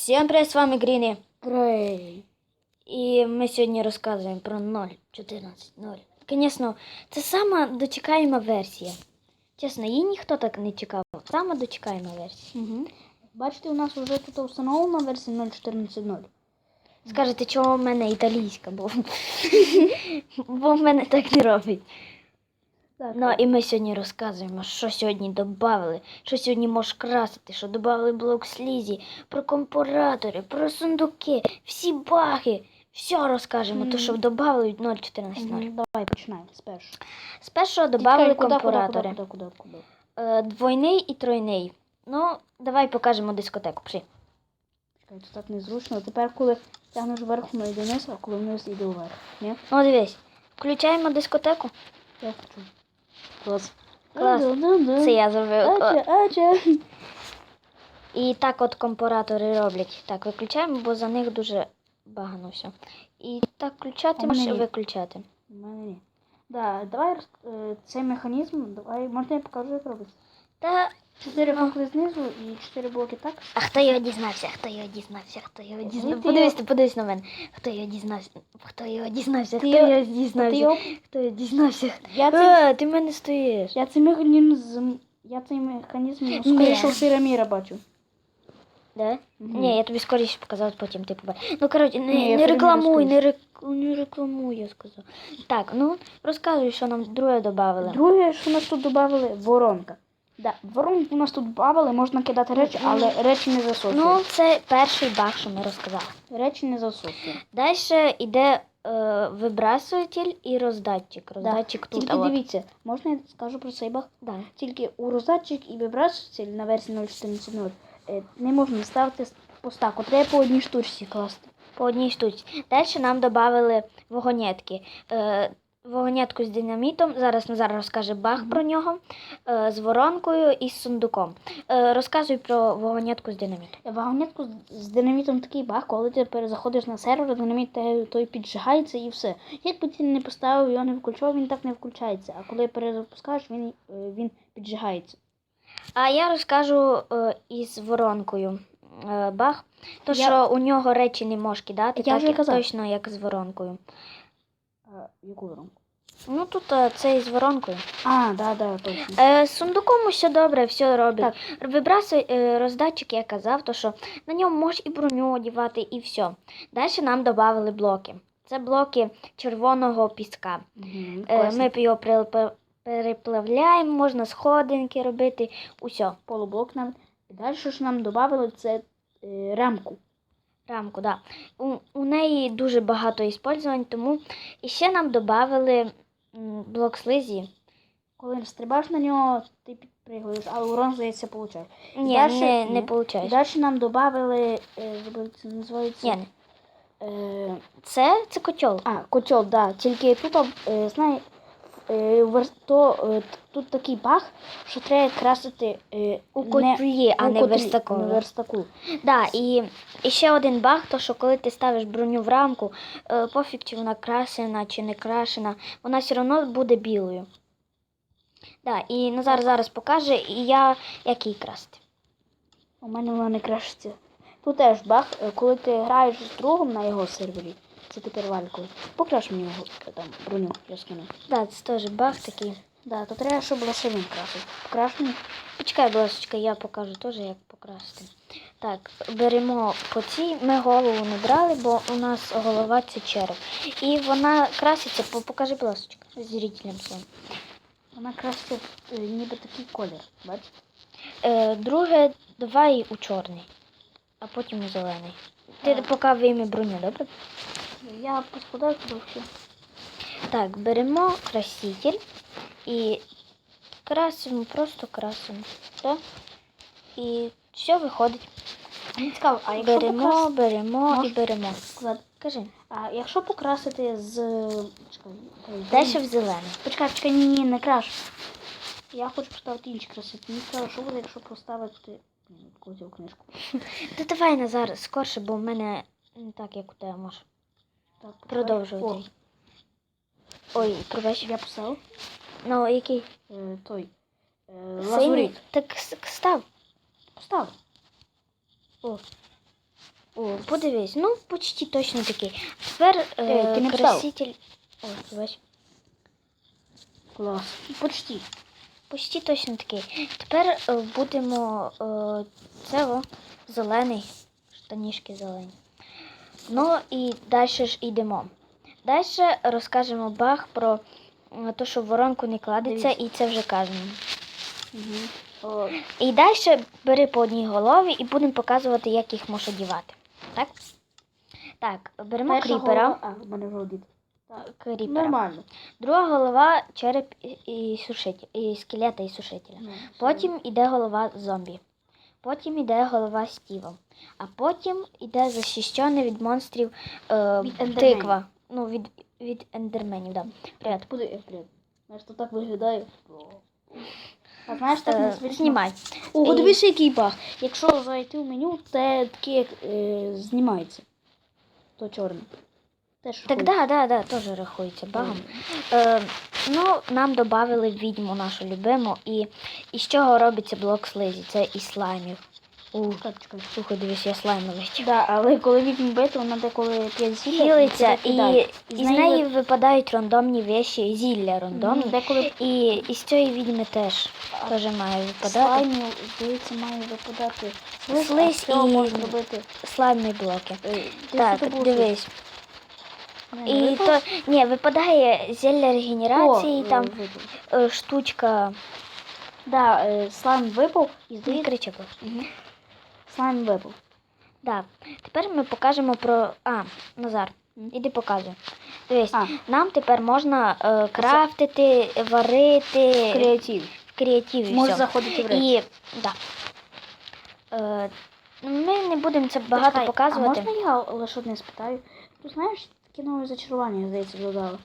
Всім привіт, з вами Гріні. Грей. І ми сьогодні розказуємо про 0.14.0. Звісно, це сама дочекаєма версія. Чесно, її ніхто так не чекав. Сама дочекаєма версія. Угу. Бачите, у нас вже тут встановлена версія 0.14.0. Скажете, чого в мене італійська, бо, бо в мене так не роблять. Так. Ну і ми сьогодні розказуємо, що сьогодні додали, що сьогодні можеш красити, що додали блок слізі, про компоратори, про сундуки, всі баги. Все розкажемо, то що додали від 0.14.0. Мгм. Давай починаємо спершу. З першого додали компоратори. Куди, куди, куди, куди? Е, Двойний і тройний. Ну, давай покажемо дискотеку. Пішли. Чекай, тут так незручно. Тепер, коли тягнеш вверх, воно йде вниз, а коли вниз йде вверх. Ні? Ну, дивись. Включаємо дискотеку. Я хочу. Клас. Клас. Да-да-да. Це я зробив. Ача, ача. І так от компоратори роблять. Так, виключаємо, бо за них дуже багано все. І так включати, можеш виключати. У мене ні. Да, давай е, цей механізм, давай, можна я покажу, як робиться. Та Чотири блоки знизу і чотири блоки так. А хто його дізнався? Хто його дізнався? Хто його дізнався? Подивись, подивись на мене. Хто його дізнався? Хто його дізнався? Хто його- дізнався? Хто його дізнався? я, цей, А, ти мене стоїш. я цей механізм, я цей механізм скоріше Сираміра бачу. Да? Мгм. Ні, я тобі скоріше показав, потім ти побачиш. Ну, коротше, не, я не рекламуй, не, рек... не рекламуй, я сказав. Так, ну розказуй, що нам друге додали. Друге, що нас тут додали, воронка. Да, воронку у нас тут додали, можна кидати речі, але речі не засосують. Ну, це перший баг, що ми розказали. Речі не засосують. Далі йде е, вибрасуватель і роздатчик. Роздатчик тут. Тільки а от. дивіться, можна я скажу про цей баг? Да. Тільки у роздатчик і вибрасуватель на версії 0.14.0 е, не можна ставити по стаку, треба по одній штучці класти. По одній штуці. Далі нам додали вагонетки. Е, вагонетку з динамітом. Зараз Назар розкаже баг про нього. Е, з воронкою і з сундуком. Е, розказуй про вагонетку з динамітом. Вагонетку з- з динамітом такий баг, коли ти перезаходиш на сервер, динаміт той піджигається і все. Якби ти не поставив його не включав, він так не включається. А коли перезапускаєш, він, е, він піджигається. А я розкажу е, із воронкою. е, Баг, то Я- що у нього речі не можеш кидати, Я так як, казав. точно як з воронкою. А, яку воронку? Ну тут е, це із воронкою. А, да, да, точно. Е, з сундуком все добре, все робить. Так. Вибрасуй е, роздатчик, я казав, то що на ньому можеш і броню одягати, і все. Далі нам додали блоки. Це блоки червоного піска. Мгм, Е, ми його прилп- переплавляємо, можна сходинки робити, усе. полублок нам. І далі що нам додали, це е, рамку. Рамку, да. У, у неї дуже багато іспользувань, тому і ще нам додали блок слизі. Коли стрибаєш на нього, ти підпригуєш, а урон, здається, получаєш. Ні, дальше- не, не получаєш. далі нам додали, е, це називається. Ні, Е, це, це котел. а, котел, да. Тільки тут, е, знає, то, е, тут такий баг, що треба красити е, У не- а не верстаку. не верстаку. Да, і, і ще один баг, то що коли ти ставиш броню в рамку, е, пофіг, чи вона крашена, чи не крашена, вона все одно буде білою. Да, і Назар зараз покаже, і я як її красти. У мене вона не крашиться. Тут теж баг, е, коли ти граєш з другом на його сервері, це тепер валькою. Покраш мені його е, там броню, я скину. Да, це теж баг такий. Да, то треба, щоб він красив. Покраш мені. Почекай, будь ласка, я покажу теж, як покрасити. Так, беремо по цій. Ми голову не брали, бо у нас голова це череп. І вона краситься, покажи, будь ласка, зрителям своїм. Вона краситься е, ніби такий колір, бачите? Е, друге, давай у чорний, а потім у зелений. Ти поки вийми броню, добре? Я поскладаю все. Так, беремо краситель і красимо, просто красимо. Так? І все виходить. Мені цікаво, а якщо Беремо, покрасити... беремо і беремо. Кажи. А якщо покрасити з... Чекай, Далі в зелений. Почекай, почекай, ні, ні, не краш. Я хочу поставити інші красити. Мені цікаво, що буде, якщо поставити... Блін, книжку. Та давай Назар скорше, бо в мене не так, як у тебе може. Так, Продовжуй. ти. Ой, пробач. Я поставив. Ну, який? Е, той. Е, Синій? лазурит. Так с- став. Поставив. О. О, подивись, ну почти точно такий. Тепер Е, е, не встав. краситель. О, дивись. Клас. Почти. Почти точно такий. Тепер е, будемо е, це о, зелений, штанішки зелені. Ну і далі ж йдемо. Далі розкажемо баг про те, що в воронку не кладеться, Дивіться. і це вже кажемо. Угу. О, І далі бери по одній голові і будемо показувати, як їх можна дівати. Так? Так, беремо перша кріпера. голова- А, в мене вже. Так. кріпера. Нормально. Друга голова череп і, сушитель, і скелета і сушителя. Ну, Потім іде голова зомбі. Потім іде голова Стіва. А потім іде захищений від монстрів е, Від тиква. Ну, від, від ендерменів, да. Привіт. Куди я привіт? Знаєш, то так виглядає. А знаєш, так Е, незвично. знімай. О, дивись, який баг. Якщо зайти в меню, це таке як е, знімається. То чорне. Теж Так, да, да, да, теж рахується багом. Е, ну, нам додали відьму нашу любиму, і, і з чого робиться блок слизі? Це із слаймів. У, слухай, дивись, я слайм летів. Да, але коли відьм бити, вона деколи п'ять зілля. Хилиться, і, і з неї випадають рандомні вещі, зілля рандомні. Мгм, Деколи І, і з цієї відьми теж, теж має випадати. слаймів, здається, має випадати. Слизь цього і- можна робити. Слаймні блоки. Е, Так, дивись. І випав? то ні, випадає зілля регенерації, О, там випав. е, штучка. Да, е, слайм випав і здається, кричи, будь. Слайм випав. Да. Тепер ми покажемо про. А, Назар, іди показуй. Дивись, А, нам тепер можна е, крафтити, варити креатив. в креативі. Може все. заходити в речі. І да. Е, ми не будемо це багато Почекай, показувати. А можна я лише одне спитаю? Ти знаєш, таке нове зачарування, здається, додали.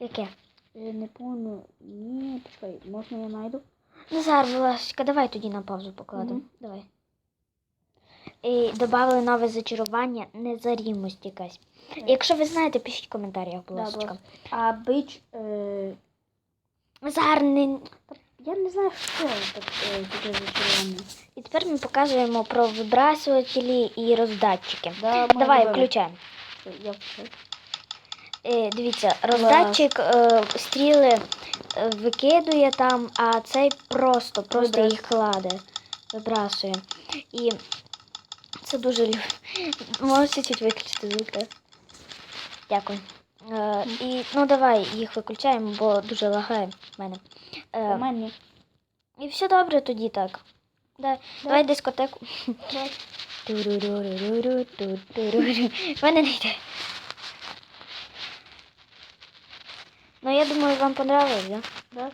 Яке? Не помню. Ні, почекай, можна я знайду? Назар, будь ласка, давай тоді на паузу покладемо. Мгм. Давай. І додали нове зачарування незарівність якась. Якщо ви знаєте, пишіть в коментарях, будь ласка. А бич, е, не... я не знаю, що е, таке зачарування. І тепер ми показуємо про вибрасувателі і роздатчики. Да, Давай, включаємо. Я включаю. Е, дивіться, роздатчик е, стріли е, викидує там, а цей просто, просто Вибрасує. їх кладе, вибрасує. І це дуже люб... Можеш чуть виключити звук. Дякую. Е, і ну давай їх виключаємо, бо дуже лагає в мене. У Е, мене. і все добре тоді так. Да. Давай дискотеку. Давай. Туруруруруру. В мене не йде. Ну, я думаю, вам понравилось, да? Да?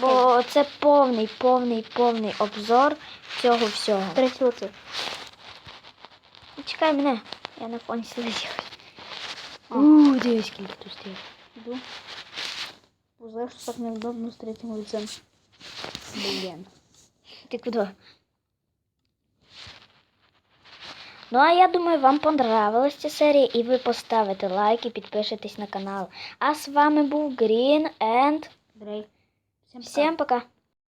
Бо це повний, повний, повний обзор цього всього. Лице. Чекай мене, я на фоні слизів. А. Ууу, дивись, скільки тут стоїть. Іду. Знаєш, що так невдобно з третім лицем. Блін. Ти куди? Ну, а я думаю, вам понравилась ця серія, і ви поставите лайк і підпишетесь на канал. А з вами був Green and Дрей. Всім пока. всім пока!